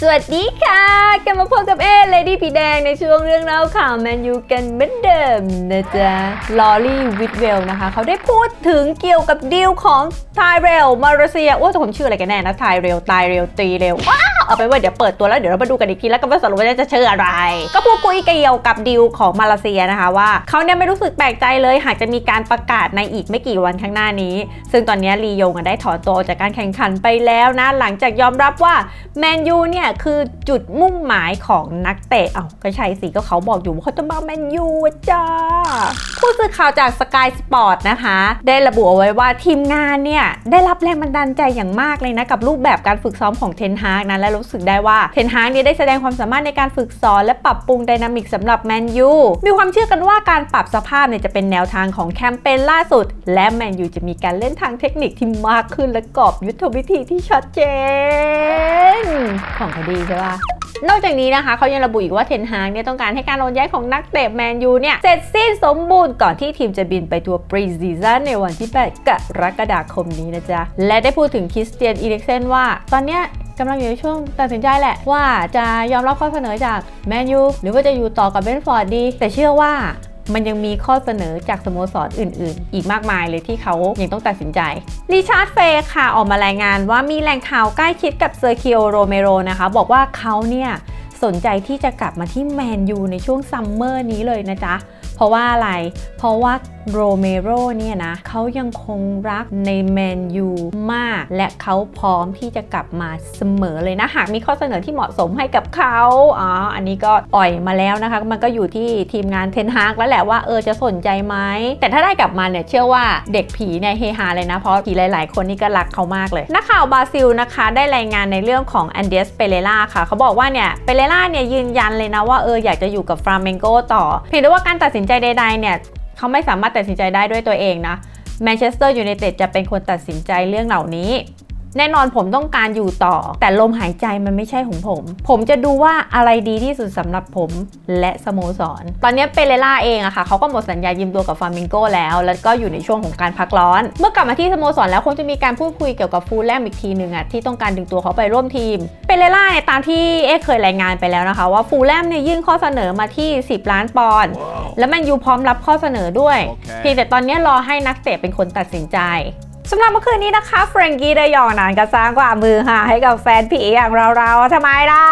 สวัสดีค่ะกลับมาพบกับเอเลดี้ผีแดงในช่วงเรื่องเล่าข่าวแมนยูกันเหมือนเดิมนะจ๊ะลอรี่วิทเวลนะคะ เขาได้พูดถึงเกี่ยวกับดีลของไทเรลมาเลเซียว่าจะผมชื่ออะไรกันแน่นะไทเรลไทเรลตีเรลว้าว เอาไปว่าเดี๋ยวเปิดตัวแล้วเดี๋ยวเรามาดูกันอีกทีแล้วกันว่าสรุปว่าจะเชื่ออะไร ก็พูดคุยเกี่ยวกับดีลของมาเลเซียนะคะว่าเขาเนี่ยไม่รู้สึกแปลกใจเลย หากจะมีการประกาศในอีกไม่กี่วันข้างหน้านี้ ซึ่งตอนนี้ลียงได้ถอนตัวออกจากการแข่งขันไปแล้วนะ หลังจากยอมรับว่าแมนยูเนี่ยคือจุดมุ่งหมายของนักเตะเอ้าก็ใช่สิก็เขาบอกอยู่ว่าเขาจะมาแมนยูจ้าผู้สื่อข่าวจาก Sky Sport นะคะ ได้ระบุเอาไว้ว่าทีมงานเนี่ยได้รับแรงบันดาลใจอย่างมากเลยนะกับรูปแบบการฝึกซ้อมของเทนฮากนะและรู้สึกได้ว่าเทนฮากเนี่ยได้แสดงความสามารถในการฝึกสอน และปรับปรุงไดนามิกสำหรับแมนยูมีความเชื่อกันว่าการปรับสภาพเนี่ยจะเป็นแนวทางของแคมเปญล่าสุด และแมนยูจะมีการเล่นทางเทคนิคที่มากขึ้นและกรอบยุทธวิธีที่ชัดเจน ของเขาดีใช่ปะนอกจากนี้นะคะเขายังระบุอีกว่าเทนฮากเนี่ยต้องการให้การโอนย้ายของนักเตะแมนยูเนี่ยเสร็จสิ้นสมบูรณ์ก่อนที่ทีมจะบินไปทัวร์ปรีซีซั่นในวันที่ 8 กรกฎาคมนี้นะจ๊ะ และได้พูดถึงคริสเตียนอีเล็กเซนว่า ตอนเนี้ย กำลังอยู่ในช่วงตัดสินใจแหละ ว่าจะยอมรับข้อเสนอจากแมนยูหรือว่าจะอยู่ต่อกับเบนฟอร์ดดี แต่เชื่อว่ามันยังมีข้อเสนอจากสโมสรอื่น ๆ อีกมากมายเลยที่เขายังต้องตัดสินใจริชาร์ดเฟย์ค่ะออกมารายงานว่ามีแหล่งข่าวใกล้ชิดกับเซอร์คิโอโรเมโรนะคะ บอกว่าเขาเนี่ยสนใจที่จะกลับมาที่แมนยูในช่วงซัมเมอร์นี้เลยนะจ๊ะ เพราะว่าอะไร เพราะว่าโรเมโรเนี่ยนะเขายังคงรักในแมนยูมาก และเขาพร้อมที่จะกลับมาเสมอเลยนะ หากมีข้อเสนอที่เหมาะสมให้กับเขาอ๋ออันนี้ก็อ่อยมาแล้วนะคะ มันก็อยู่ที่ทีมงานเทนฮากแล้วแหละว่าเออจะสนใจไหม แต่ถ้าได้กลับมาเนี่ยเชื่อว่าเด็กผีเนี่ยเฮฮาเลยนะ เพราะผีหลาย ๆ คนนี่ก็รักเขามากเลยนักข่าวบราซิลนะคะได้รายงานในเรื่องของแอนเดสเปเรล่าค่ะเขาบอกว่าเนี่ยเปเรล่าเนี่ยยืนยันเลยนะว่าเอออยากจะอยู่กับฟราเมงโกต่อเพียงแต่ว่าการตัดสินใจใดๆเนี่ยเขาไม่สามารถตัดสินใจได้ด้วยตัวเองนะแมนเชสเตอร์ยูไนเต็ดจะเป็นคนตัดสินใจเรื่องเหล่านี้ แน่นอนผมต้องการอยู่ต่อ แต่ลมหายใจมันไม่ใช่ของผม ผมจะดูว่าอะไรดีที่สุดสำหรับผมและสโมสร ตอนนี้เปเรล่าเองอะค่ะเขาก็หมดสัญญายืมตัวกับฟาร์มิงโกแล้ว แล้วก็อยู่ในช่วงของการพักร้อน เมื่อกลับมาที่สโมสรแล้วคงจะมีการพูดคุยเกี่ยวกับฟูลแลมอีกทีหนึ่งอะที่ต้องการดึงตัวเขาไปร่วมทีม เปเรล่าเนี่ยตามที่เอ๊เคยรายงานไปแล้วนะคะ ว่าฟูลแลมเนี่ยยื่นข้อเสนอมาที่ 10 ล้านปอนด์ แล้วแมนยูพร้อมรับข้อเสนอด้วยโอเคเพียงแต่ตอนนี้รอให้นักเตะเป็นคนตัดสินใจสำหรับเมื่อคืนนี้นะคะเฟรงกี้ได้ยองนานก็สร้างความมือหาให้กับแฟนผีอย่างเราๆทำไมล่ะ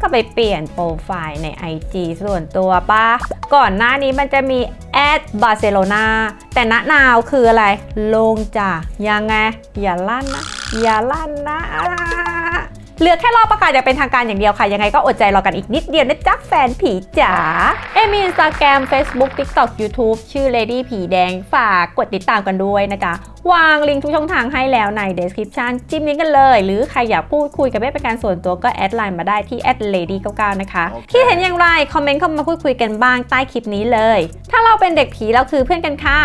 ก็ไปเปลี่ยนโปรไฟล์ใน IG ส่วนตัวป้าก่อนหน้านี้มันจะมีแอดบาร์เซโลนาแต่ณนาวคืออะไร ลงจ้ะยังไง อย่าลั่นนะ อย่าลั่นนะเห ลือแค่รอประกาศอย่างเป็นทางการอย่างเดียวค่ะ ยังไงก็อดใจรอกันอีกนิดเดียวนะจ๊ะแฟนผีจ๋าเอมีอินสตาแกรม Facebook TikTok YouTube ชื่อ Lady ผีแดงฝากกดติดตามกันด้วยนะจ๊ะวางลิงก์ทุกช่องทางให้แล้วใน description จิ้มลิงก์กันเลย หรือใครอยากพูดคุยกับเบ้เป็นการส่วนตัวก็แอดไลน์มาได้ที่ lady 99 นะคะโอเคคิดเห็นอย่างไรคอมเมนต์เข้ามาพูดคุยกันบ้างใต้คลิปนี้เลย ถ้าเราเป็นเด็กผีเราคือเพื่อนกันค่ะ